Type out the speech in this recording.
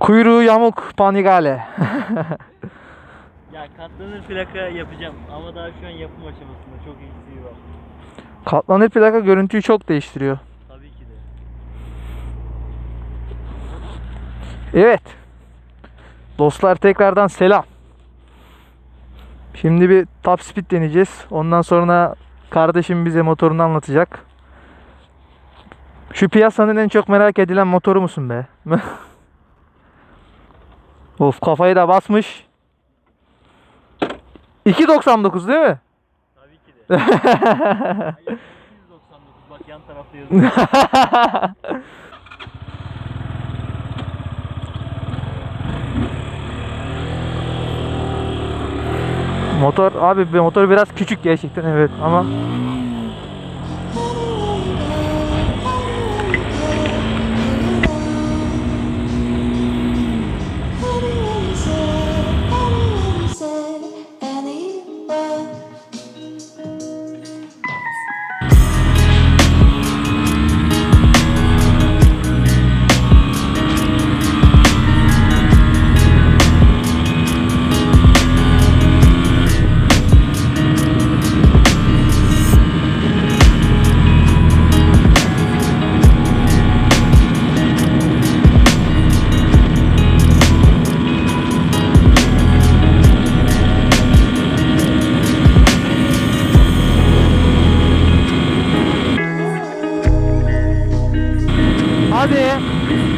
Kuyruğu yamuk Panigale. Ya katlanır plaka yapacağım ama daha şu an yapım aşamasında çok eksiği var. Katlanır plaka görüntüyü çok değiştiriyor. Tabii ki de. Evet. Dostlar tekrardan selam. Şimdi bir top speed deneyeceğiz. Ondan sonra kardeşim bize motorunu anlatacak. Şu piyasanın en çok merak edilen motoru musun be? of kafayı da basmış. 2.99 değil mi? Tabii ki de. Hayır, 299 bak yan tarafta yazıyor. Motor abi motor biraz küçük gerçekten evet ama fazer.